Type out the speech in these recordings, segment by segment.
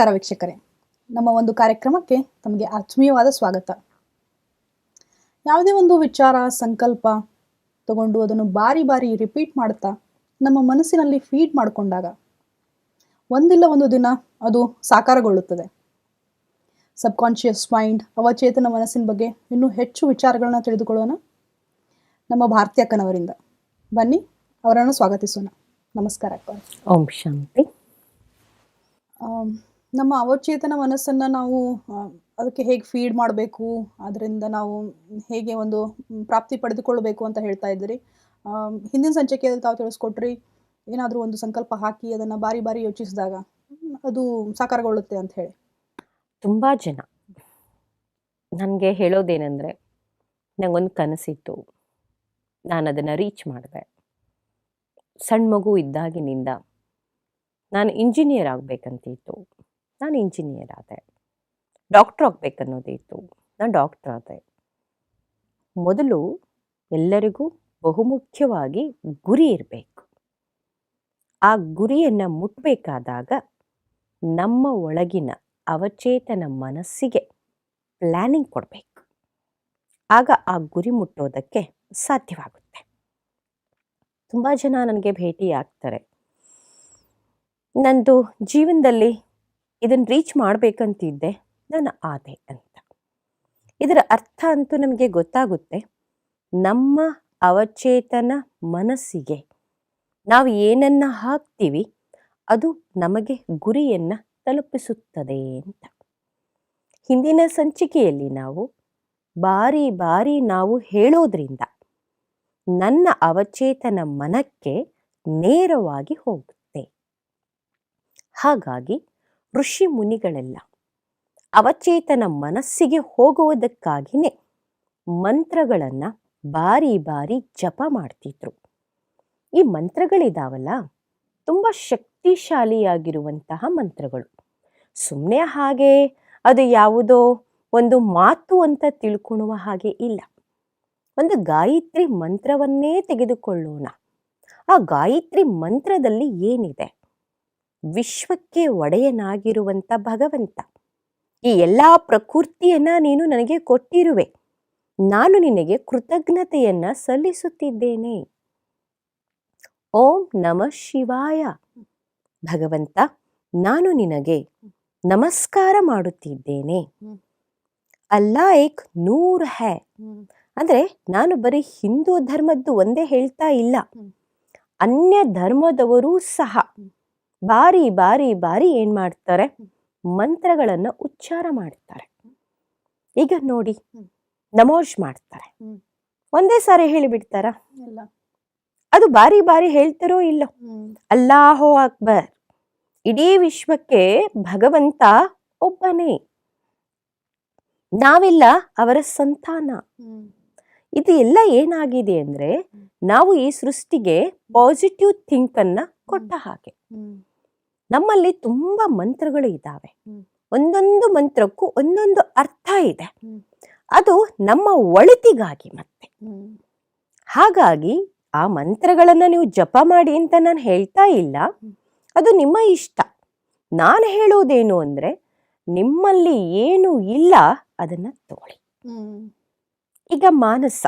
ನಮಸ್ಕಾರ ವೀಕ್ಷಕರೇ. ನಮ್ಮ ಒಂದು ಕಾರ್ಯಕ್ರಮಕ್ಕೆ ತಮಗೆ ಆತ್ಮೀಯವಾದ ಸ್ವಾಗತ. ಯಾವುದೇ ಒಂದು ವಿಚಾರ ಸಂಕಲ್ಪ ತಗೊಂಡು ಅದನ್ನು ಬಾರಿ ಬಾರಿ ರಿಪೀಟ್ ಮಾಡ್ತಾ ನಮ್ಮ ಮನಸ್ಸಿನಲ್ಲಿ ಫೀಡ್ ಮಾಡಿಕೊಂಡಾಗ ಒಂದಿಲ್ಲ ಒಂದು ದಿನ ಅದು ಸಾಕಾರಗೊಳ್ಳುತ್ತದೆ. ಸಬ್ಕಾನ್ಷಿಯಸ್ ಮೈಂಡ್ ಅವಚೇತನ ಮನಸ್ಸಿನ ಬಗ್ಗೆ ಇನ್ನೂ ಹೆಚ್ಚು ವಿಚಾರಗಳನ್ನ ತಿಳಿದುಕೊಳ್ಳೋಣ. ನಮ್ಮ ಭಾರತೀಯ ಅಕ್ಕನವರಿಂದ ಬನ್ನಿ ಅವರನ್ನು ಸ್ವಾಗತಿಸೋಣ. ನಮಸ್ಕಾರ ಓಂ ಶಾಂತಿ. ನಮ್ಮ ಅವಚೇತನ ಮನಸ್ಸನ್ನು ನಾವು ಅದಕ್ಕೆ ಹೇಗೆ ಫೀಡ್ ಮಾಡಬೇಕು, ಅದರಿಂದ ನಾವು ಹೇಗೆ ಒಂದು ಪ್ರಾಪ್ತಿ ಪಡೆದುಕೊಳ್ಳಬೇಕು ಅಂತ ಹೇಳ್ತಾ ಇದ್ದೀರಿ. ಹಿಂದಿನ ಸಂಚಿಕೆಯಲ್ಲಿ ತಾವು ತಿಳಿಸ್ಕೊಟ್ರಿ, ಏನಾದರೂ ಒಂದು ಸಂಕಲ್ಪ ಹಾಕಿ ಅದನ್ನು ಬಾರಿ ಬಾರಿ ಯೋಚಿಸಿದಾಗ ಅದು ಸಾಕಾರಗೊಳ್ಳುತ್ತೆ ಅಂತ ಹೇಳಿ. ತುಂಬ ಜನ ನನಗೆ ಹೇಳೋದೇನೆಂದರೆ ನನಗೊಂದು ಕನಸಿತ್ತು. ನಾನು ಅದನ್ನು ರೀಚ್ ಮಾಡಿದೆ. ಸಣ್ಣ ಮಗು ಇದ್ದಾಗಿನಿಂದ ನಾನು ಇಂಜಿನಿಯರ್ ಆಗಬೇಕಂತಿತ್ತು. ನಾನು ಇಂಜಿನಿಯರ್ ಆದೆ. ಡಾಕ್ಟ್ರ್ ಆಗಬೇಕನ್ನೋದಿತ್ತು ನಾನು ಡಾಕ್ಟರ್ ಆದೆ. ಮೊದಲು ಎಲ್ಲರಿಗೂ ಬಹುಮುಖ್ಯವಾಗಿ ಗುರಿ ಇರಬೇಕು. ಆ ಗುರಿಯನ್ನು ಮುಟ್ಟಬೇಕಾದಾಗ ನಮ್ಮ ಒಳಗಿನ ಅವಚೇತನ ಮನಸ್ಸಿಗೆ ಪ್ಲ್ಯಾನಿಂಗ್ ಕೊಡಬೇಕು. ಆಗ ಆ ಗುರಿ ಮುಟ್ಟೋದಕ್ಕೆ ಸಾಧ್ಯವಾಗುತ್ತೆ. ತುಂಬ ಜನ ನನಗೆ ಭೇಟಿ ಆಗ್ತಾರೆ ನಂದು ಜೀವನದಲ್ಲಿ ಇದನ್ನು ರೀಚ್ ಮಾಡಬೇಕಂತಿದ್ದೆ. ನಾನು ಆದೆ ಅಂತ. ಇದರ ಅರ್ಥ ಅಂತೂ ನಮಗೆ ಗೊತ್ತಾಗುತ್ತೆ. ನಮ್ಮ ಅವಚೇತನ ಮನಸ್ಸಿಗೆ ನಾವು ಏನನ್ನ ಹಾಕ್ತೀವಿ, ಅದು ನಮಗೆ ಗುರಿಯನ್ನು ತಲುಪಿಸುತ್ತದೆ ಅಂತ. ಹಿಂದಿನ ಸಂಚಿಕೆಯಲ್ಲಿ ನಾವು ಬಾರಿ ಬಾರಿ ನಾವು ಹೇಳೋದ್ರಿಂದ ನನ್ನ ಅವಚೇತನ ಮನಕ್ಕೆ ನೇರವಾಗಿ ಹೋಗುತ್ತೆ. ಹಾಗಾಗಿ ಋಷಿ ಮುನಿಗಳೆಲ್ಲ ಅವಚೇತನ ಮನಸ್ಸಿಗೆ ಹೋಗುವುದಕ್ಕಾಗಿಯೇ ಮಂತ್ರಗಳನ್ನು ಬಾರಿ ಬಾರಿ ಜಪ ಮಾಡ್ತಿದ್ರು. ಈ ಮಂತ್ರಗಳಿದಾವಲ್ಲ, ತುಂಬ ಶಕ್ತಿಶಾಲಿಯಾಗಿರುವಂತಹ ಮಂತ್ರಗಳು. ಸುಮ್ಮನೆ ಹಾಗೆ ಅದು ಯಾವುದೋ ಒಂದು ಮಾತು ಅಂತ ತಿಳ್ಕೊಳ್ಳುವ ಹಾಗೆ ಇಲ್ಲ. ಒಂದು ಗಾಯತ್ರಿ ಮಂತ್ರವನ್ನೇ ತೆಗೆದುಕೊಳ್ಳೋಣ. ಆ ಗಾಯತ್ರಿ ಮಂತ್ರದಲ್ಲಿ ಏನಿದೆ? ವಿಶ್ವಕ್ಕೆ ಒಡೆಯನಾಗಿರುವಂಥ ಭಗವಂತ. ಈ ಎಲ್ಲ ಪ್ರಕೃತಿಯನ್ನ ನೀನು ನನಗೆ ಕೊಟ್ಟಿರುವೆ. ನಾನು ನಿನಗೆ ಕೃತಜ್ಞತೆಯನ್ನ ಸಲ್ಲಿಸುತ್ತಿದ್ದೇನೆ. ಓಂ ನಮಃ ಶಿವಾಯ. ಭಗವಂತ, ನಾನು ನಿನಗೆ ನಮಸ್ಕಾರ ಮಾಡುತ್ತಿದ್ದೇನೆ. ಅಲ್ಲಾ ಏಕ್ ನೂರ್ ಹೈ. ಅಂದ್ರೆ ನಾನು ಬರೀ ಹಿಂದೂ ಧರ್ಮದ್ದು ಒಂದೇ ಹೇಳ್ತಾ ಇಲ್ಲ. ಅನ್ಯ ಧರ್ಮದವರೂ ಸಹ. ಬಾರಿ ಬಾರಿ ಬಾರಿ ಏನ್ ಮಾಡ್ತಾರೆ? ಮಂತ್ರಗಳನ್ನ ಉಚ್ಚಾರ ಮಾಡ್ತಾರೆ. ಈಗ ನೋಡಿ ನಮೋಶ್ ನಮೋಜ್ ಮಾಡ್ತಾರೆ. ಒಂದೇ ಸಾರಿ ಹೇಳಿಬಿಡ್ತಾರ? ಅದು ಬಾರಿ ಬಾರಿ ಹೇಳ್ತಾರೋ ಇಲ್ಲ. ಅಲ್ಲಾಹೋ ಅಕ್ಬರ್. ಇಡೀ ವಿಶ್ವಕ್ಕೆ ಭಗವಂತ ಒಬ್ಬನೇ. ನಾವೆಲ್ಲ ಅವರ ಸಂತಾನ. ಇದು ಎಲ್ಲ ಏನಾಗಿದೆ ಅಂದ್ರೆ ನಾವು ಈ ಸೃಷ್ಟಿಗೆ ಪಾಸಿಟಿವ್ ಥಿಂಕ್ ಅನ್ನ ಕೊಟ್ಟ ಹಾಗೆ. ನಮ್ಮಲ್ಲಿ ತುಂಬಾ ಮಂತ್ರಗಳು ಇದ್ದಾವೆ ಒಂದೊಂದು ಮಂತ್ರಕ್ಕೂ ಒಂದೊಂದು ಅರ್ಥ ಇದೆ. ಅದು ನಮ್ಮ ಒಳಿತಿಗಾಗಿ ಮತ್ತೆ. ಹಾಗಾಗಿ ಆ ಮಂತ್ರಗಳನ್ನ ನೀವು ಜಪ ಮಾಡಿ ಅಂತ ನಾನು ಹೇಳ್ತಾ ಇಲ್ಲ. ಅದು ನಿಮ್ಮ ಇಷ್ಟ. ನಾನು ಹೇಳೋದೇನು ಅಂದ್ರೆ ನಿಮ್ಮಲ್ಲಿ ಏನು ಇಲ್ಲ ಅದನ್ನ ತಗೊಳ್ಳಿ. ಈಗ ಮಾನಸ.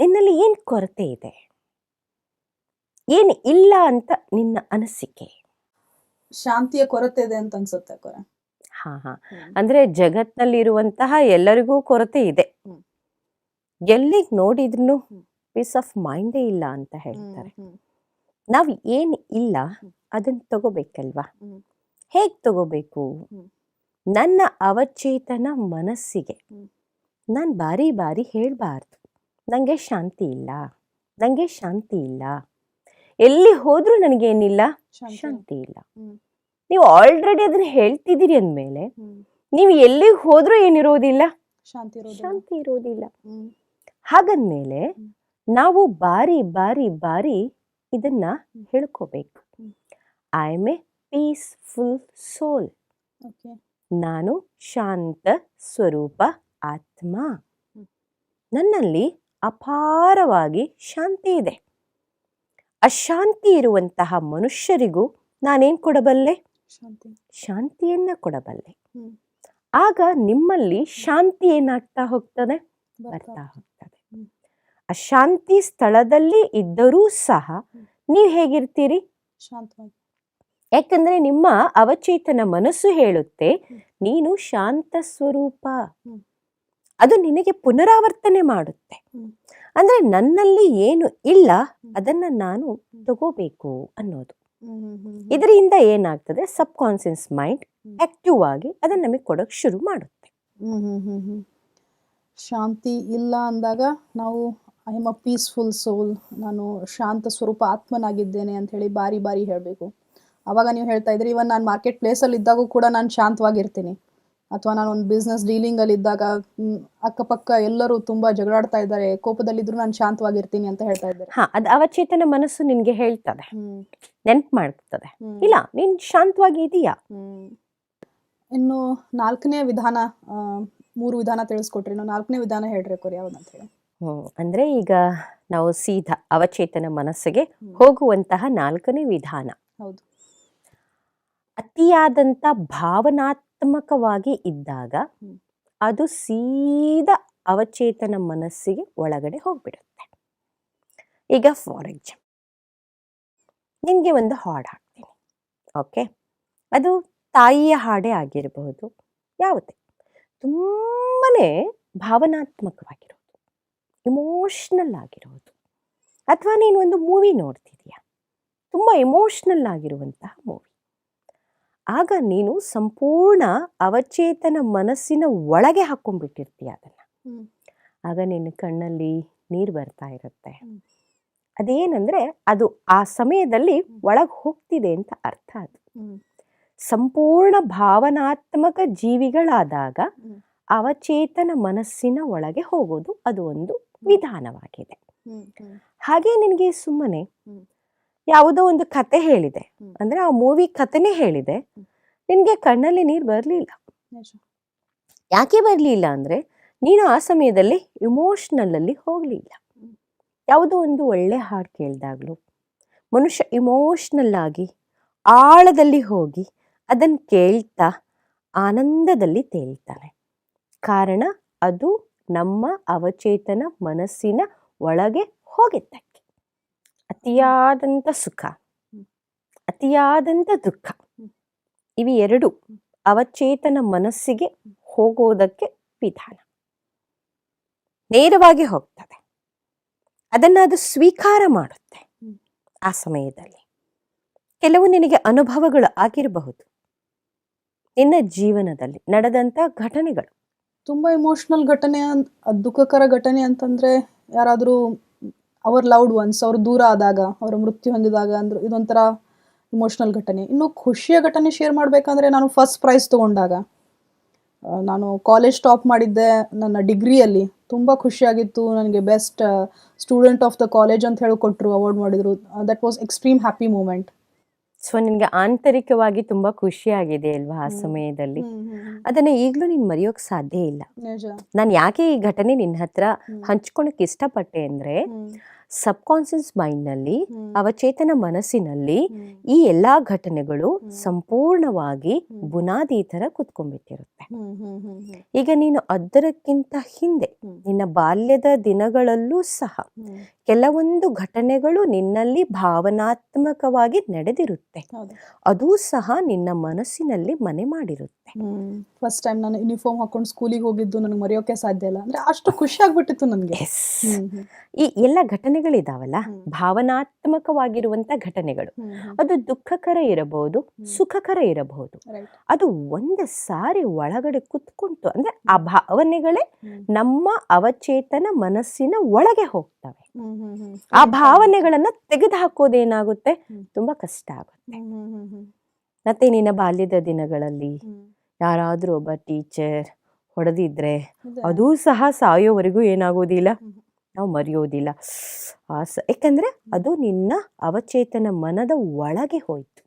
ನಿನ್ನಲ್ಲಿ ಏನ್ ಕೊರತೆ ಇದೆ? ಏನ್ ಇಲ್ಲ ಅಂತ ನಿನ್ನ ಅನಿಸಿಕೆ? ಶಾಂತಿಯ ಕೊರತೆ ಇದೆ ಅಂತ ಅನ್ಸುತ್ತೆ ಕೊರ. ಹಾ ಹಾ. ಅಂದ್ರೆ ಜಗತ್ನಲ್ಲಿರುವಂತಹ ಎಲ್ಲರಿಗೂ ಕೊರತೆ ಇದೆ. ಎಲ್ಲಿಗ್ ನೋಡಿದ್ರು ಪೀಸ್ ಆಫ್ ಮೈಂಡೇ ಇಲ್ಲ ಅಂತ ಹೇಳ್ತಾರೆ. ನಾವ್ ಏನ್ ಇಲ್ಲ. ಅದನ್ನ ತಗೋಬೇಕಲ್ವಾ? ಹೇಗ್ ತಗೋಬೇಕು? ನನ್ನ ಅವಚೇತನ ಮನಸ್ಸಿಗೆ ನಾನು ನಾನ್ ಬಾರಿ ಬಾರಿ ಹೇಳಬಾರ್ದು. ನಂಗೆ ಶಾಂತಿ ಇಲ್ಲ ನಂಗೆ ಶಾಂತಿ ಇಲ್ಲ ಎಲ್ಲಿ ಹೋದ್ರೂ ನನಗೇನಿಲ್ಲ ಶಾಂತಿ. ಶಾಂತಿ ಇಲ್ಲ. ನೀವು ಆಲ್ರೆಡಿ ಅದನ್ನ ಹೇಳ್ತಿದ್ದೀರಿ ಅಂದ್ಮೇಲೆ. ನೀವು ಎಲ್ಲಿ ಹೋದ್ರೂ ಏನಿರೋದಿಲ್ಲ? ಶಾಂತಿ ಇರೋದಿಲ್ಲ. ಹಾಗಂದ್ಮೇಲೆ ನಾವು ಬಾರಿ ಬಾರಿ ಬಾರಿ ಇದನ್ನ. ಹೇಳ್ಕೋಬೇಕು. I am a peaceful soul. ನಾನು ಶಾಂತ ಸ್ವರೂಪ ಆತ್ಮ. ನನ್ನಲ್ಲಿ ಅಪಾರವಾಗಿ ಶಾಂತಿ ಇದೆ. ಅಶಾಂತಿ ಇರುವಂತಹ ಮನುಷ್ಯರಿಗೂ ನಾನೇನು ಕೊಡಬಲ್ಲೆ? ಶಾಂತಿ. ಶಾಂತಿಯನ್ನ ಕೊಡಬಲ್ಲೆ. ಆಗ ನಿಮ್ಮಲ್ಲಿ ಶಾಂತಿ ಏನಾಗ್ತಾ ಹೋಗ್ತದೆ? ಬರ್ತಾ ಹೋಗ್ತದೆ. ಅಶಾಂತಿ ಸ್ಥಳದಲ್ಲಿ ಇದ್ದರೂ ಸಹ. ನೀವು ಹೇಗಿರ್ತೀರಿ? ಶಾಂತವಾಗಿ. ಯಾಕಂದ್ರೆ ನಿಮ್ಮ ಅವಚೇತನ ಮನಸ್ಸು ಹೇಳುತ್ತೆ ನೀನು ಶಾಂತ ಸ್ವರೂಪ. ಅದು ನಿನಗೆ ಪುನರಾವರ್ತನೆ ಮಾಡುತ್ತೆ. ಅಂದ್ರೆ ನನ್ನಲ್ಲಿ ಏನು ಇಲ್ಲ. ಅದನ್ನ ನಾನು ತಗೋಬೇಕು ಅನ್ನೋದು. ಇದರಿಂದ ಏನಾಗ್ತದೆ ಸಬ್ ಕಾನ್ಸಿಯಸ್ ಮೈಂಡ್. ಆಕ್ಟಿವ್ ಆಗಿ ಅದನ್ನ ನಮಗೆ ಕೊಡೋಕೆ ಶುರು ಮಾಡುತ್ತೆ. ಶಾಂತಿ ಇಲ್ಲ ಅಂದಾಗ ನಾವು I am a peaceful soul ನಾನು ಶಾಂತ ಸ್ವರೂಪ ಆತ್ಮನಾಗಿದ್ದೇನೆ ಅಂತ ಹೇಳಿ ಬಾರಿ ಬಾರಿ ಹೇಳಬೇಕು ಅವಾಗ ನೀವು ಹೇಳ್ತಾ ಇದ್ರಿ ಇವನ್ ನಾನು ಮಾರ್ಕೆಟ್ ಪ್ಲೇಸಲ್ಲಿ ಇದ್ದಾಗೂ ಕೂಡ ನಾನು ಶಾಂತವಾಗಿರ್ತೀನಿ ಅಥವಾ ನಾನು ಒಂದು ಬಿಸ್ನೆಸ್ ಡೀಲಿಂಗಲ್ಲಿ ಇದ್ದಾಗ ಅಕ್ಕಪಕ್ಕ ಎಲ್ಲರೂ ತುಂಬಾ ಜಗಳಾಡ್ತಾ ಇದ್ದಾರೆ. ಕೋಪದಲ್ಲಿದ್ರು ನಾನು ಶಾಂತವಾಗಿರ್ತೀನಿ ಅಂತ ಹೇಳ್ತಾ ಇದ್ದಾರೆ. ಹಾ ಅದು ಅವಚೇತನ ಮನಸ್ಸು ನಿನ್ಗೆ ಹೇಳ್ತದೆ. ನೆನ್ಪ್ ಮಾಡ್ತದೆ. ಇಲ್ಲ ನೀನ್ ಶಾಂತವಾಗಿ ಇದೀಯಾ? ಇನ್ನು ನಾಲ್ಕನೇ ವಿಧಾನ ಮೂರು ವಿಧಾನ ತಿಳಿಸ್ಕೊಟ್ರಿ ಇನ್ನು ನಾಲ್ಕನೇ ವಿಧಾನ ಹೇಳ್ರಿ ಕೊರಿ ಅಂತ ಹೇಳಿ. ಹ್ಮ್ ಅಂದ್ರೆ ಈಗ ನಾವು ಸೀದಾ ಅವಚೇತನ ಮನಸ್ಸಿಗೆ. ಹೋಗುವಂತಹ ನಾಲ್ಕನೇ ವಿಧಾನ. ಹೌದು. ಅತಿಯಾದಂತ ಭಾವನಾತ್ಮಕವಾಗಿ ಇದ್ದಾಗ ಅದು ಸೀದಾ ಅವಚೇತನ ಮನಸ್ಸಿಗೆ ಒಳಗಡೆ ಹೋಗ್ಬಿಡುತ್ತೆ. ಈಗ ಫಾರ್ ಎಕ್ಸಾಂಪಲ್ ನಿಮಗೆ ಒಂದು ಹಾಡು ಹಾಕ್ತೀನಿ ಓಕೆ? ಅದು ತಾಯಿಯ ಹಾಡೇ ಆಗಿರಬಹುದು ಯಾವುದೇ. ತುಂಬಾ ಭಾವನಾತ್ಮಕವಾಗಿರೋದು ಇಮೋಷ್ನಲ್ ಆಗಿರೋದು. ಅಥವಾ ನೀನು ಒಂದು ಮೂವಿ ನೋಡ್ತಿದೀಯ ತುಂಬ ಇಮೋಷ್ನಲ್ ಆಗಿರುವಂತಹ ಮೂವಿ ಆಗ ನೀನು ಸಂಪೂರ್ಣ ಅವಚೇತನ ಮನಸ್ಸಿನ ಒಳಗೆ ಹಾಕೊಂಡ್ಬಿಟ್ಟಿರ್ತೀಯ ಅದನ್ನ. ಆಗ ನಿನ್ನ ಕಣ್ಣಲ್ಲಿ ನೀರು ಬರ್ತಾ ಇರುತ್ತೆ. ಅದೇನಂದ್ರೆ ಅದು ಆ ಸಮಯದಲ್ಲಿ ಒಳಗೆ ಹೋಗ್ತಿದೆ ಅಂತ ಅರ್ಥ ಅದು. ಸಂಪೂರ್ಣ ಭಾವನಾತ್ಮಕ ಜೀವಿಗಳಾದಾಗ ಅವಚೇತನ ಮನಸ್ಸಿನ ಒಳಗೆ ಹೋಗೋದು ಅದು ಒಂದು ವಿಧಾನವಾಗಿದೆ. ಹಾಗೆ ನಿನಗೆ ಸುಮ್ಮನೆ. ಯಾವುದೋ ಒಂದು ಕತೆ ಹೇಳಿದೆ. ಅಂದ್ರೆ ಆ ಮೂವಿ ಕತೆನೇ ಹೇಳಿದೆ. ನಿನ್ಗೆ ಕಣ್ಣಲ್ಲಿ ನೀರು ಬರಲಿಲ್ಲ. ಯಾಕೆ ಬರಲಿಲ್ಲ ಅಂದ್ರೆ ನೀನು ಆ ಸಮಯದಲ್ಲಿ ಇಮೋಷ್ನಲ್ ಅಲ್ಲಿ ಹೋಗಲಿಲ್ಲ. ಯಾವುದೋ ಒಂದು ಒಳ್ಳೆ ಹಾಡು ಕೇಳಿದಾಗಲೂ ಮನುಷ್ಯ ಇಮೋಷ್ನಲ್ ಆಗಿ ಆಳದಲ್ಲಿ ಹೋಗಿ ಅದನ್ನು ಕೇಳ್ತಾ ಆನಂದದಲ್ಲಿ ತೇಳ್ತಾನೆ ಕಾರಣ ಅದು ನಮ್ಮ ಅವಚೇತನ ಮನಸ್ಸಿನ ಒಳಗೆ ಹೋಗಿದ್ದಕ್ಕೆ ಅತಿಯಾದಂಥ ಸುಖ. ಅತಿಯಾದಂಥ ದುಃಖ. ಇವು ಎರಡು ಅವಚೇತನ ಮನಸ್ಸಿಗೆ ಹೋಗೋದಕ್ಕೆ ವಿಧಾನ. ನೇರವಾಗಿ ಹೋಗ್ತದೆ. ಅದನ್ನು ಅದು ಸ್ವೀಕಾರ ಮಾಡುತ್ತೆ ಆ ಸಮಯದಲ್ಲಿ. ಕೆಲವು ನಿನಗೆ ಅನುಭವಗಳು ಆಗಿರಬಹುದು. ನಿನ್ನ ಜೀವನದಲ್ಲಿ ನಡೆದಂಥ ಘಟನೆಗಳು. ತುಂಬಾ ಇಮೋಷನಲ್ ಘಟನೆ ದುಃಖಕರ ಘಟನೆ ಅಂತಂದ್ರೆ ಯಾರಾದರೂ ಅವ್ರ ಲವ್ಡ್ ಒನ್ಸ್ ಅವ್ರು ದೂರ ಆದಾಗ, ಅವರ ಮೃತ್ಯು ಹೊಂದಿದಾಗ ಅಂದ್ರೆ ಇದೊಂಥರ ಇಮೋಷನಲ್ ಘಟನೆ. ಇನ್ನು ಖುಷಿಯ ಘಟನೆ ಶೇರ್ ಮಾಡಬೇಕಂದ್ರೆ ನಾನು ಫಸ್ಟ್ ಪ್ರೈಸ್ ತಗೊಂಡಾಗ ನಾನು ಕಾಲೇಜ್ ಟಾಪ್ ಮಾಡಿದ್ದೆ ನನ್ನ ಡಿಗ್ರಿಯಲ್ಲಿ ತುಂಬ ಖುಷಿಯಾಗಿತ್ತು, ನನಗೆ best student of the college ಅಂತ ಹೇಳಿ ಕೊಟ್ಟರು ಅವಾರ್ಡ್ ಮಾಡಿದ್ರು that was extreme happy moment so ನಿನ್ಗೆ ಆಂತರಿಕವಾಗಿ ತುಂಬಾ ಖುಷಿಯಾಗಿದೆ ಅಲ್ವಾ ಆ ಸಮಯದಲ್ಲಿ? ಅದನ್ನ ಈಗಲೂ ನೀನ್ ಮರೆಯೋಕ್ ಸಾಧ್ಯ ಇಲ್ಲ. ನಾನು ಯಾಕೆ ಈ ಘಟನೆ ನಿನ್ನ ಹತ್ರ. ಹಂಚ್ಕೊಳಕ್ ಇಷ್ಟಪಟ್ಟೆ ಅಂದ್ರೆ ಹ್ಮ್. ಸಬ್ ಕಾನ್ಸಿಯಸ್ ಮೈಂಡ್ನಲ್ಲಿ ಅವಚೇತನ ಮನಸ್ಸಿನಲ್ಲಿ ಈ ಎಲ್ಲಾ ಘಟನೆಗಳು ಸಂಪೂರ್ಣವಾಗಿ. ಬುನಾದಿ ಥರ ಕುತ್ಕೊಂಡ್ಬಿಟ್ಟಿರುತ್ತೆ. ಈಗ ನೀನು ಅದರಕ್ಕಿಂತ ಹಿಂದೆ ನಿನ್ನ ಬಾಲ್ಯದ ದಿನಗಳಲ್ಲೂ ಸಹ ಕೆಲವೊಂದು ಘಟನೆಗಳು ನಿನ್ನಲ್ಲಿ ಭಾವನಾತ್ಮಕವಾಗಿ ನಡೆದಿರುತ್ತೆ. ಅದು ಸಹ ನಿನ್ನ ಮನಸ್ಸಿನಲ್ಲಿ ಮನೆ ಮಾಡಿರುತ್ತೆ. ಫಸ್ಟ್ ಟೈಮ್ ನಾನು ಯೂನಿಫಾರ್ಮ್ ಹಾಕೊಂಡು ಸ್ಕೂಲಿಗೆ ಹೋಗಿದ್ದು ನನಗೆ ಮರೆಯೋಕೆ ಸಾಧ್ಯ ಇಲ್ಲ. ಅಂದ್ರೆ ಅಷ್ಟು ಖುಷಿ ಆಗ್ಬಿಟ್ಟಿತ್ತು ನನಗೆ. ಈ ಎಲ್ಲ ಘಟನೆಗಳಿದಾವಲ್ಲ ಭಾವನಾತ್ಮಕವಾಗಿರುವಂತ ಘಟನೆಗಳು. ಅದು ದುಃಖಕರ ಇರಬಹುದು ಸುಖಕರ ಇರಬಹುದು. ಅದು ಒಂದು ಸಾರಿ ಒಳಗಡೆ ಕುತ್ಕೊಂತು ಅಂದ್ರೆ ಆ ಭಾವನೆಗಳೇ ನಮ್ಮ ಅವಚೇತನ ಮನಸ್ಸಿನ ಒಳಗೆ ಹೋಗ್ತವೆ. ಆ ಭಾವನೆಗಳನ್ನ ತೆಗೆದು ಹಾಕೋದೇನಾಗುತ್ತೆ ಹ್ಮ್. ತುಂಬಾ ಕಷ್ಟ ಆಗುತ್ತೆ. ಮತ್ತೆ ನಿನ್ನ ಬಾಲ್ಯದ ದಿನಗಳಲ್ಲಿ ಯಾರಾದ್ರೂ ಒಬ್ಬ ಟೀಚರ್ ಹೊಡೆದಿದ್ರೆ ಅದೂ ಸಹ ಸಾಯೋವರೆಗೂ ಏನಾಗೋದಿಲ್ಲ. ನಾವು ಮರೆಯೋದಿಲ್ಲ. ಆ ಸ ಯಾಕಂದ್ರೆ ಅದು ನಿನ್ನ ಅವಚೇತನ ಮನದ ಒಳಗೆ ಹೋಯ್ತು.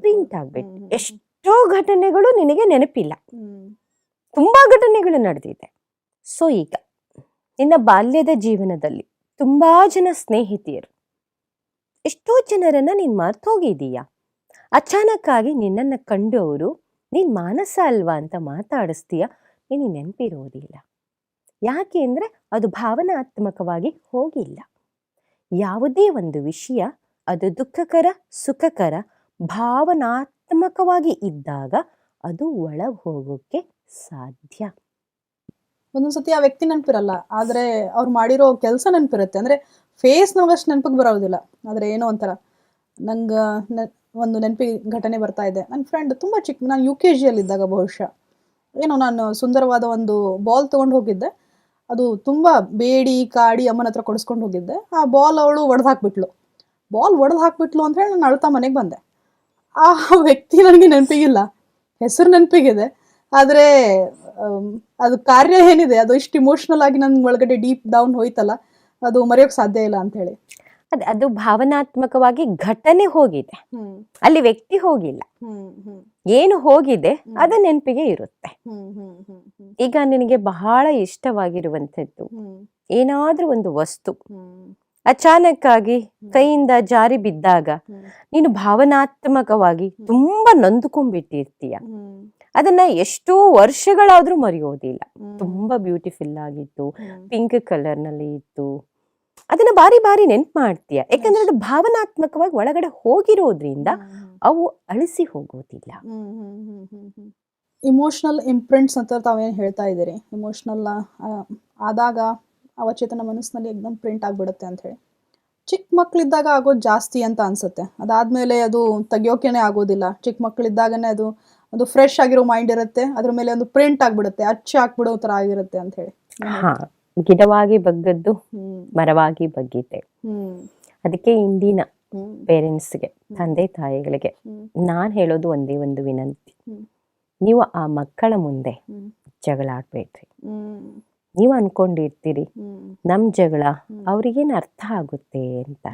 ಪ್ರಿಂಟ್ ಆಗ್ಬಿಟ್ಟು ಎಷ್ಟೋ ಘಟನೆಗಳು ನಿನಗೆ ನೆನಪಿಲ್ಲ. ತುಂಬಾ ಘಟನೆಗಳು ನಡೆದಿದೆ. ಸೊ ಈಗ ನಿನ್ನ ಬಾಲ್ಯದ ಜೀವನದಲ್ಲಿ ತುಂಬಾ ಜನ ಸ್ನೇಹಿತೆಯರು ಎಷ್ಟೋ ಜನರನ್ನ ನೀನ್ ಮರ್ತು ಹೋಗಿದೀಯ ಅಚಾನಕ್ ಆಗಿ ನಿನ್ನನ್ನು ಕಂಡು ಅವರು ನೀನ್ ಮಾನಸ ಅಲ್ವಾ ಅಂತ ಮಾತಾಡಿಸ್ತೀಯ? ನೀನ್ ನೆನಪಿರೋದಿಲ್ಲ. ಯಾಕೆ ಅಂದರೆ ಅದು ಭಾವನಾತ್ಮಕವಾಗಿ ಹೋಗಿಲ್ಲ. ಯಾವುದೇ ಒಂದು ವಿಷಯ ಅದು ದುಃಖಕರ, ಸುಖಕರ, ಭಾವನಾತ್ಮಕವಾಗಿ ಇದ್ದಾಗ ಅದು ಒಳಗೆ ಹೋಗೋಕ್ಕೆ ಸಾಧ್ಯ. ಒಂದೊಂದ್ಸತಿ ಆ ವ್ಯಕ್ತಿ ನೆನಪಿರಲ್ಲ, ಆದರೆ ಅವ್ರು ಮಾಡಿರೋ ಕೆಲಸ ನೆನಪಿರುತ್ತೆ. ಅಂದ್ರೆ ಫೇಸ್ ನಮಗಷ್ಟು ನೆನಪಿಗೆ ಬರೋದಿಲ್ಲ. ಆದರೆ ಏನೋ ಒಂಥರ. ನಂಗೆ ಒಂದು ನೆನಪಿ ಘಟನೆ ಬರ್ತಾ ಇದೆ. ನನ್ನ ಫ್ರೆಂಡ್ ತುಂಬ ಚಿಕ್ಕ ನಾನು ಯು ಕೆ ಜಿಯಲ್ಲಿದ್ದಾಗ ಬಹುಶಃ. ಏನೋ ನಾನು ಸುಂದರವಾದ ಒಂದು ಬಾಲ್ ತೊಗೊಂಡು ಹೋಗಿದ್ದೆ. ಅದು ತುಂಬ ಬೇಡಿ, ಕಾಡಿ ಅಮ್ಮನ ಹತ್ರ ಕೊಡಿಸ್ಕೊಂಡು ಹೋಗಿದ್ದೆ. ಆ ಬಾಲ್ ಅವಳು ಒಡೆದು ಹಾಕ್ಬಿಟ್ಲು ಬಾಲ್ ಒಡೆದು ಹಾಕ್ಬಿಟ್ಲು ಅಂತ ಹೇಳಿ ನಾನು ಅಳ್ತಾ ಮನೆಗೆ ಬಂದೆ. ಆ ವ್ಯಕ್ತಿ ನನಗೆ ನೆನಪಿಗಿಲ್ಲ. ಹೆಸರು ನೆನಪಿಗಿದೆ. ಆದರೆ ಅದು ಕಾರ್ಯ ಏನಿದೆ? ಅದು ಇಷ್ಟು ಇಮೋಷ್ನಲ್ ಆಗಿ ನನ್ನ ಒಳಗಡೆ ಡೀಪ್ ಡೌನ್ ಹೋಯ್ತಲ್ಲ, ಅದು ಮರೆಯೋಕೆ ಸಾಧ್ಯ ಇಲ್ಲ ಅಂತ ಹೇಳಿ. ಅದು ಅದು ಭಾವನಾತ್ಮಕವಾಗಿ ಘಟನೆ ಹೋಗಿದೆ. ಅಲ್ಲಿ ವ್ಯಕ್ತಿ ಹೋಗಿಲ್ಲ. ಏನು ಹೋಗಿದೆ ಅದ ನೆನಪಿಗೆ ಇರುತ್ತೆ. ಈಗ ನಿನಗೆ ಬಹಳ ಇಷ್ಟವಾಗಿರುವಂಥದ್ದು ಏನಾದ್ರೂ ಒಂದು ವಸ್ತು. ಅಚಾನಕ್ ಆಗಿ ಕೈಯಿಂದ ಜಾರಿ ಬಿದ್ದಾಗ. ನೀನು ಭಾವನಾತ್ಮಕವಾಗಿ ತುಂಬಾ ನೊಂದ್ಕೊಂಡ್ಬಿಟ್ಟಿರ್ತೀಯ. ಅದನ್ನ ಎಷ್ಟೋ ವರ್ಷಗಳಾದ್ರೂ ಮರೆಯೋದಿಲ್ಲ. ತುಂಬಾ ಬ್ಯೂಟಿಫುಲ್ ಆಗಿತ್ತು. ಪಿಂಕ್ ಕಲರ್ನಲ್ಲಿ ಇತ್ತು. ಅದನ್ನ ಬಾರಿ ಬಾರಿ ನೆನ್ಪು ಮಾಡ್ತೀಯ. ಯಾಕಂದ್ರೆ ಅದು ಭಾವನಾತ್ಮಕವಾಗಿ ಒಳಗಡೆ ಹೋಗಿರೋದ್ರಿಂದ ಅವು ಅಳಿಸಿ ಹೋಗೋದಿಲ್ಲ ಇಮೋಷನಲ್ ಇಂಪ್ರಿಂಟ್ಸ್ ಅಂತ ತಾವೇನು ಹೇಳ್ತಾ ಇದ್ದೀರಿ? ಇಮೋಷನಲ್ ಆದಾಗ ಅವಚೇತನ ಮನಸ್ಸಿನಲ್ಲಿ ಎಕ್ದಮ್ ಪ್ರಿಂಟ್ ಆಗಿಬಿಡುತ್ತೆ ಅಂತ ಹೇಳಿ. ಚಿಕ್ಕ ಮಕ್ಕಳಿದ್ದಾಗ ಆಗೋದು ಜಾಸ್ತಿ ಅಂತ ಅನ್ಸುತ್ತೆ. ಅದಾದ್ಮೇಲೆ ಅದು ತೆಗಿಯೋಕೆನೆ ಆಗೋದಿಲ್ಲ. ಚಿಕ್ಕ ಮಕ್ಕಳಿದ್ದಾಗನೇ ಅದು ಒಂದು ಫ್ರೆಶ್ ಆಗಿರೋ ಮೈಂಡ್ ಇರುತ್ತೆ. ಅದ್ರ ಮೇಲೆ ಒಂದು ಪ್ರಿಂಟ್ ಆಗಿಬಿಡುತ್ತೆ. ಅಚ್ಚಿ ಹಾಕ್ಬಿಡೋ ತರ ಆಗಿರುತ್ತೆ ಅಂತ ಹೇಳಿ. ಗಿಡವಾಗಿ ಬಗ್ಗದ್ದು ಮರವಾಗಿ ಬಗ್ಗಿದೆ. ಅದಕ್ಕೆ ಇಂದಿನ ಪೇರೆಂಟ್ಸ್ಗೆ ತಂದೆ ತಾಯಿಗಳಿಗೆ ನಾನ್ ಹೇಳೋದು ಒಂದೇ ಒಂದು ವಿನಂತಿ. ನೀವು ಆ ಮಕ್ಕಳ ಮುಂದೆ ಜಗಳ ಆಡ್ಬೇಡ್ರಿ ನೀವು ಅನ್ಕೊಂಡಿರ್ತೀರಿ ನಮ್ ಜಗಳ ಅವ್ರಿಗೇನ್ ಅರ್ಥ ಆಗುತ್ತೆ ಅಂತ.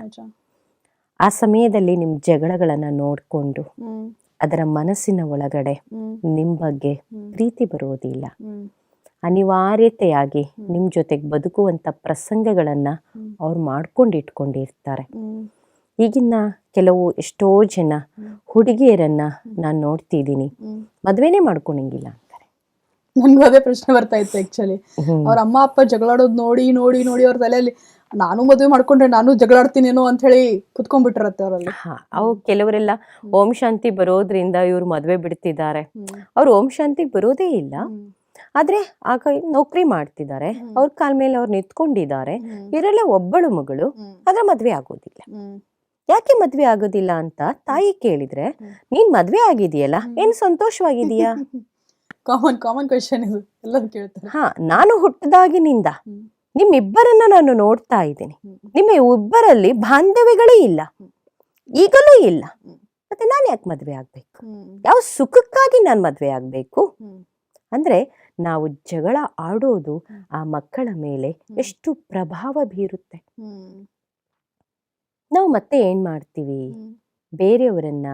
ಆ ಸಮಯದಲ್ಲಿ ನಿಮ್ ಜಗಳಗಳನ್ನ ನೋಡ್ಕೊಂಡು ಅದರ ಮನಸ್ಸಿನ ಒಳಗಡೆ ನಿಮ್ ಬಗ್ಗೆ ಪ್ರೀತಿ ಬರೋದಿಲ್ಲ. ಅನಿವಾರ್ಯತೆಯಾಗಿ ನಿಮ್ಮ ನಿಮ್ ಜೊತೆಗೆ ಬದುಕುವಂತ ಪ್ರಸಂಗಗಳನ್ನ. ಅವ್ರು ಮಾಡ್ಕೊಂಡು ಇಟ್ಕೊಂಡಿರ್ತಾರೆ ಈಗಿನ ಕೆಲವು ಎಷ್ಟೋ ಜನ ಹುಡುಗಿಯರನ್ನ ನಾನು ನೋಡ್ತಿದ್ದೀನಿ. ಮದ್ವೆನೆ ಮಾಡ್ಕೊಳಂಗಿಲ್ಲ ಅಂತಾರೆ. ನನ್ಗೂ ಅದೇ ಪ್ರಶ್ನೆ ಬರ್ತಾ ಇತ್ತು ಆಕ್ಚುಲಿ. ಅವ್ರ ಅಮ್ಮ ಅಪ್ಪ ಜಗಳಾಡೋದು ನೋಡಿ ನೋಡಿ ನೋಡಿ ಅವ್ರ ತಲೆಯಲ್ಲಿ ನಾನು ಮದುವೆ ಮಾಡ್ಕೊಂಡ್ರೆ ನಾನು ಜಗಳಾಡ್ತೀನೇನೋ ಅಂತ ಹೇಳಿ ಕುತ್ಕೊಂಡ್ಬಿಟ್ಟಿರತ್ತೆ ಅವರಲ್ಲಿ. ಹಾ ಅವು ಕೆಲವರೆಲ್ಲ ಓಂ ಶಾಂತಿ ಬರೋದ್ರಿಂದ ಇವ್ರು ಮದ್ವೆ ಬಿಡ್ತಿದ್ದಾರೆ. ಅವ್ರು ಓಂ ಶಾಂತಿ ಬರೋದೇ ಇಲ್ಲ. ಆದ್ರೆ ಆಗ ನೌಕರಿ ಮಾಡ್ತಿದ್ದಾರೆ. ಅವ್ರ ಕಾಲ ಮೇಲೆ ಅವ್ರು ನಿಂತ್ಕೊಂಡಿದ್ದಾರೆ. ಇವರೆಲ್ಲ ಒಬ್ಬಳು ಮಗಳು ಆದ್ರೆ ಮದ್ವೆ ಆಗೋದಿಲ್ಲ. ಯಾಕೆ ಮದ್ವೆ ಆಗೋದಿಲ್ಲ ಅಂತ ತಾಯಿ ಕೇಳಿದ್ರೆ ನೀನ್ ಮದ್ವೆ ಆಗಿದೆಯಲ್ಲ ಏನ್ ಸಂತೋಷವಾಗಿದೀಯಾ? ಕಾಮನ್ ಕಾಮನ್ ಕ್ವೆಶನ್ ಇದು. ಎಲ್ಲರೂ ಕೇಳ್ತಾರೆ. ಹಾ ನಾನು ಹುಟ್ಟದಾಗಿನಿಂದ ನಿಮ್ಮಿಬ್ಬರನ್ನ ನಾನು ನೋಡ್ತಾ ಇದ್ದೀನಿ. ನಿಮ್ಮ ಇಬ್ಬರಲ್ಲಿ ಬಾಂಧವ್ಯಗಳೇ ಇಲ್ಲ. ಈಗಲೂ ಇಲ್ಲ. ಮತ್ತೆ ನಾನು ಯಾಕೆ ಮದ್ವೆ ಆಗ್ಬೇಕು? ಯಾವ ಸುಖಕ್ಕಾಗಿ ನಾನು ಮದ್ವೆ ಆಗ್ಬೇಕು? ಅಂದ್ರೆ ನಾವು ಜಗಳ ಆಡೋದು ಆ ಮಕ್ಕಳ ಮೇಲೆ ಎಷ್ಟು ಪ್ರಭಾವ ಬೀರುತ್ತೆ. ನಾವು ಮತ್ತೆ ಏನ್ ಮಾಡ್ತೀವಿ. ಬೇರೆಯವರನ್ನ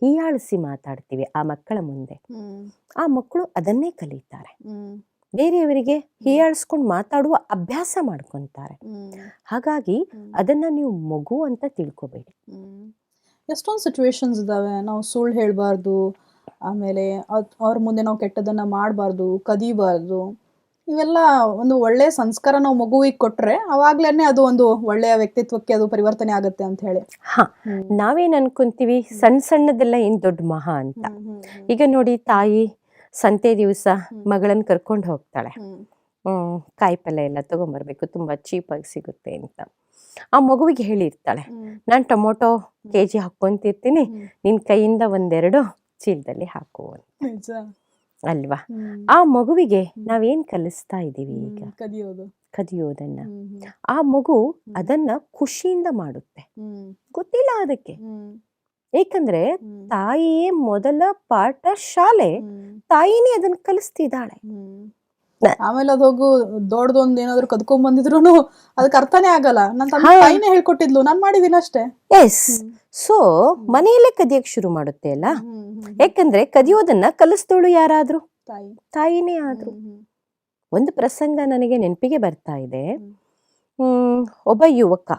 ಹೀಯಾಳಿಸಿ ಮಾತಾಡ್ತೀವಿ ಆ ಮಕ್ಕಳ ಮುಂದೆ. ಆ ಮಕ್ಕಳು ಅದನ್ನೇ ಕಲಿತಾರೆ. ಬೇರೆಯವರಿಗೆ ಹೀಯಾಳಿಸ್ಕೊಂಡು ಮಾತಾಡುವ ಅಭ್ಯಾಸ ಮಾಡ್ಕೊಂತಾರೆ. ಹಾಗಾಗಿ ಅದನ್ನ ನೀವು ಮಗು ಅಂತ ತಿಳ್ಕೊಬೇಡಿ. ಎಷ್ಟೊಂದು ಸಿಚುವೇಶನ್ಸ್ ಇದಾವೆ. ನಾವು ಸುಳ್ಳು ಹೇಳಬಾರ್ದು. ಆಮೇಲೆ ಅವ್ರ ಮುಂದೆ ನಾವು ಕೆಟ್ಟದನ್ನ ಮಾಡಬಾರ್ದು ಕದಿಬಾರ್ದು ಇವೆಲ್ಲ ಒಂದು ಒಳ್ಳೆ ಸಂಸ್ಕಾರ ನಾವು ಮಗುವಿಗೆ ಕೊಟ್ರೆ ಅವಾಗ್ಲೇನೆ ಅದು ಒಂದು ಒಳ್ಳೆಯ ವ್ಯಕ್ತಿತ್ವಕ್ಕೆ ಅದು ಪರಿವರ್ತನೆ ಆಗುತ್ತೆ ಅಂತ ಹೇಳಿ. ಹಾ ನಾವೇನ್ ಅನ್ಕೊಂತೀವಿ? ಸಣ್ಣ ಸಣ್ಣದೆಲ್ಲ ಏನ್ ದೊಡ್ಡ ಮಹಾ ಅಂತ. ಈಗ ನೋಡಿ ತಾಯಿ ಸಂತೆ ದಿವಸ ಮಗಳನ್ನ ಕರ್ಕೊಂಡು ಹೋಗ್ತಾಳೆ. ಹ್ಮ್. ಕಾಯಿಪಲ್ಯ ಎಲ್ಲ ತಗೊಂಬರ್ಬೇಕು ತುಂಬಾ ಚೀಪಾಗಿ ಸಿಗುತ್ತೆ ಅಂತ. ಆ ಮಗುವಿಗೆ ಹೇಳಿರ್ತಾಳೆ ನಾನು ಟೊಮೊಟೊ ಕೆ ಜಿ ಹಾಕ್ಕೊಂತಿರ್ತೀನಿ ನಿನ್ ಕೈಯಿಂದ ಒಂದೆರಡು ಚೀಲದಲ್ಲಿ ಹಾಕು ನಿಜ. ಅಲ್ವಾ? ಆ ಮಗುವಿಗೆ ನಾವೇನ್ ಕಲಿಸ್ತಾ ಇದ್ದೀವಿ ಈಗ? ಕದಿಯೋದು. ಕದಿಯೋದನ್ನ. ಆ ಮಗು ಅದನ್ನ ಖುಷಿಯಿಂದ ಮಾಡುತ್ತೆ. ಗೊತ್ತಿಲ್ಲ ಅದಕ್ಕೆ. ಏಕಂದ್ರೆ ತಾಯಿಯೇ ಮೊದಲ ಪಾಠ ಶಾಲೆ. ತಾಯಿನೇ ಅದನ್ನ ಕಲಿಸ್ತಿದ್ದಾಳೆ. ಆಮೇಲೆ ಅದು ಹೋಗು ದೊಡ್ಡದೊಂದ್ ಏನಾದ್ರು ಕದ್ಕೊಂಡ್ ಬಂದಿದ್ರು ಅದಕ್ಕೆ ಅರ್ಥನೇ ಆಗಲ್ಲ. ನನ್ನ. ತಾಯಿನೇ ಹೇಳ್ಕೊಟ್ಟಿದ್ಲು ನಾನ್ ಮಾಡಿದೀನಿ ಅಷ್ಟೇ. ಎಸ್ ಸೊ ಮನೆಯಲ್ಲೇ ಕದಿಯಕ್ ಶುರು ಮಾಡುತ್ತೆ ಅಲ್ಲ. ಯಾಕಂದ್ರೆ ಕದಿಯೋದನ್ನ ಕಲಿಸ್ದೋಳು ಯಾರಾದ್ರು? ತಾಯಿ. ತಾಯಿನೇ ಆದ್ರು. ಒಂದು ಪ್ರಸಂಗ ನನಗೆ ನೆನಪಿಗೆ ಬರ್ತಾ ಇದೆ. ಹ್ಮ್. ಹ್ಮ್ ಒಬ್ಬ ಯುವಕ.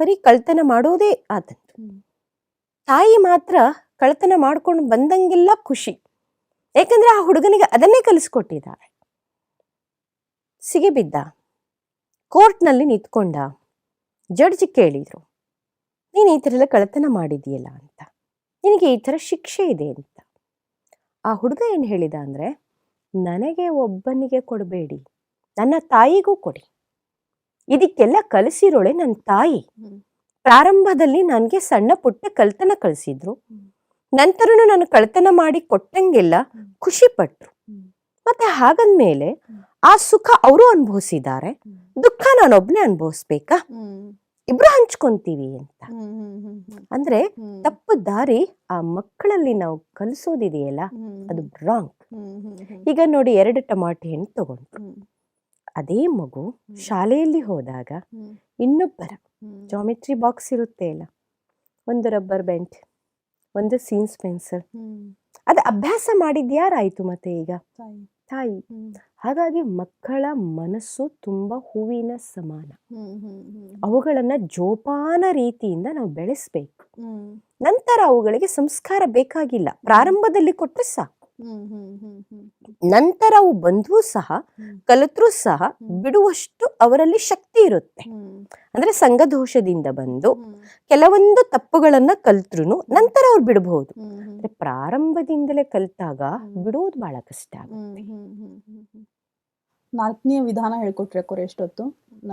ಬರೀ ಕಳ್ತನ ಮಾಡೋದೇ ಆದಂತು. ತಾಯಿ ಮಾತ್ರ ಕಳ್ತನ ಮಾಡ್ಕೊಂಡು ಬಂದಂಗೆಲ್ಲ ಖುಷಿ. ಯಾಕಂದ್ರೆ ಆ ಹುಡುಗನಿಗೆ ಅದನ್ನೇ ಕಲಿಸ್ಕೊಟ್ಟಿದ್ದಾರೆ ಸಿಗಿಬಿದ್ದ. ಕೋರ್ಟ್ನಲ್ಲಿ ನಿಂತ್ಕೊಂಡ. ಜಡ್ಜ್ ಕೇಳಿದ್ರು ನೀನು ಈ ಥರ ಎಲ್ಲ ಕಳತನ ಮಾಡಿದೀಯಲ್ಲ ಅಂತ. ನಿನಗೆ ಈ ಥರ ಶಿಕ್ಷೆ ಇದೆ ಅಂತ. ಆ ಹುಡುಗ ಏನು ಹೇಳಿದ ಅಂದರೆ ನನಗೆ ಒಬ್ಬನಿಗೆ ಕೊಡಬೇಡಿ. ನನ್ನ ತಾಯಿಗೂ ಕೊಡಿ. ಇದಕ್ಕೆಲ್ಲ ಕಲಿಸಿರೋಳೆ ನನ್ನ ತಾಯಿ. ಪ್ರಾರಂಭದಲ್ಲಿ ನನಗೆ ಸಣ್ಣ ಪುಟ್ಟ ಕಳ್ತನ ಕಳಿಸಿದ್ರು. ನಂತರನೂ ನಾನು ಕಳ್ತನ ಮಾಡಿ ಕೊಟ್ಟಂಗೆಲ್ಲ. ಖುಷಿ ಪಟ್ರು. ಮತ್ತೆ ಹಾಗಂದ್ಮೇಲೆ. ಆ ಸುಖ ಅವರು ಅನುಭವಿಸಿದ್ದಾರೆ. ದುಃಖ ನಾನೊಬ್ನೇ ಅನುಭವಿಸ್ಬೇಕಾ. ಇಬ್ರು ಹಂಚ್ಕೊಂತೀವಿ ಅಂತ. ಅಂದ್ರೆ ತಪ್ಪು ದಾರಿ ಆ ಮಕ್ಕಳಲ್ಲಿ ನಾವು ಕಲಿಸೋದಿದೆಯಲ್ಲ. ಅದು ರಾಂಗ್. ಈಗ ನೋಡಿ ಎರಡು ಟಮಾಟೆ ಹಣ್ಣು ತಗೊಂಡ್ರು ಅದೇ ಮಗು ಶಾಲೆಯಲ್ಲಿ ಹೋದಾಗ. ಇನ್ನೊಬ್ಬರ ಜಾಮೆಟ್ರಿ ಬಾಕ್ಸ್ ಇರುತ್ತೆ ಅಲ್ಲ ಒಂದು ರಬ್ಬರ್ ಬೆಂಟ್ ಒಂದು ಸೀನ್ಸ್ ಪೆನ್ಸಿಲ್. ಅದು ಅಭ್ಯಾಸ ಮಾಡಿದ್ಯಾರಾಯ್ತು ಮತ್ತೆ ಈಗ ತಾಯಿ. ಹ್ಮ್. ಹಾಗಾಗಿ ಮಕ್ಕಳ ಮನಸ್ಸು ತುಂಬಾ ಹೂವಿನ ಸಮಾನ ಹ್ಮ್. ಹ್ಮ್. ಹ್ಮ್. ಅವುಗಳನ್ನ ಜೋಪಾನ ರೀತಿಯಿಂದ ನಾವು ಬೆಳೆಸ್ಬೇಕು ಹ್ಮ್. ನಂತರ ಅವುಗಳಿಗೆ ಸಂಸ್ಕಾರ ಬೇಕಾಗಿಲ್ಲ ಪ್ರಾರಂಭದಲ್ಲಿ ಕೊಟ್ಟರೆ ಸಾಕು. ನಂತರ ಅವು ಬಂದ್ರೂ ಸಹ ಕಲಿತರೂ ಸಹ. ಬಿಡುವಷ್ಟು ಅವರಲ್ಲಿ ಶಕ್ತಿ ಇರುತ್ತೆ ಅಂದ್ರೆ ಸಂಘದೋಷದಿಂದ ಬಂದು ಕೆಲವೊಂದು ತಪ್ಪುಗಳನ್ನ ಕಲ್ತ್ರು ನಂತರ ಅವ್ರು ಬಿಡಬಹುದು. ಅಂದ್ರೆ ಪ್ರಾರಂಭದಿಂದಲೇ ಕಲ್ತಾಗ ಬಿಡುವುದು ಬಿಡೋದು ಬಹಳ ಕಷ್ಟ ಆಗುತ್ತೆ ನಾಲ್ಕನೇ ಹ್ಮ್. ಹ್ಮ್. ಹ್ಮ್. ಹ್ಮ್. ನಾಲ್ಕನೆಯ ವಿಧಾನ ಹೇಳ್ಕೊಟ್ರೆ ಕೊರೆ ಎಷ್ಟೊತ್ತು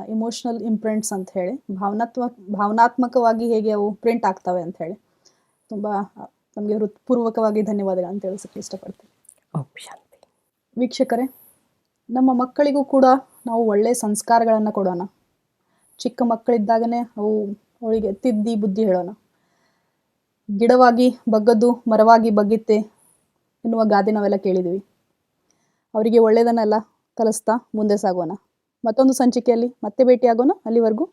ಇಮೋಷನಲ್ ಇಂಪ್ರಿಂಟ್ಸ್ ಅಂತ ಹೇಳಿ ಭಾವನಾತ್ಮ ಭಾವನಾತ್ಮಕವಾಗಿ ಹೇಗೆ ಅವು ಪ್ರಿಂಟ್ ಆಗ್ತವೆ ಅಂತ ಹೇಳಿ ತುಂಬ ನಮಗೆ ಹೃತ್ಪೂರ್ವಕವಾಗಿ ಧನ್ಯವಾದಗಳನ್ನು ತಿಳಿಸಕ್ಕೆ ಇಷ್ಟಪಡ್ತೀನಿ. ಶಾಂತಿ. ವೀಕ್ಷಕರೇ ನಮ್ಮ ಮಕ್ಕಳಿಗೂ ಕೂಡ ನಾವು ಒಳ್ಳೆಯ ಸಂಸ್ಕಾರಗಳನ್ನು ಕೊಡೋಣ. ಚಿಕ್ಕ ಮಕ್ಕಳಿದ್ದಾಗನೆ ಅವು ಅವಳಿಗೆ ತಿದ್ದಿ ಬುದ್ಧಿ ಹೇಳೋಣ. ಗಿಡವಾಗಿ ಬಗ್ಗದ್ದು ಮರವಾಗಿ ಬಗ್ಗಿತ್ತೆ ಎನ್ನುವ ಗಾದೆ ನಾವೆಲ್ಲ ಕೇಳಿದ್ವಿ ಅವರಿಗೆ ಒಳ್ಳೆಯದನ್ನೆಲ್ಲ ಕಲಿಸ್ತಾ ಮುಂದೆ ಸಾಗೋಣ. ಮತ್ತೊಂದು ಸಂಚಿಕೆಯಲ್ಲಿ ಮತ್ತೆ ಭೇಟಿಯಾಗೋಣ. ಅಲ್ಲಿವರೆಗೂ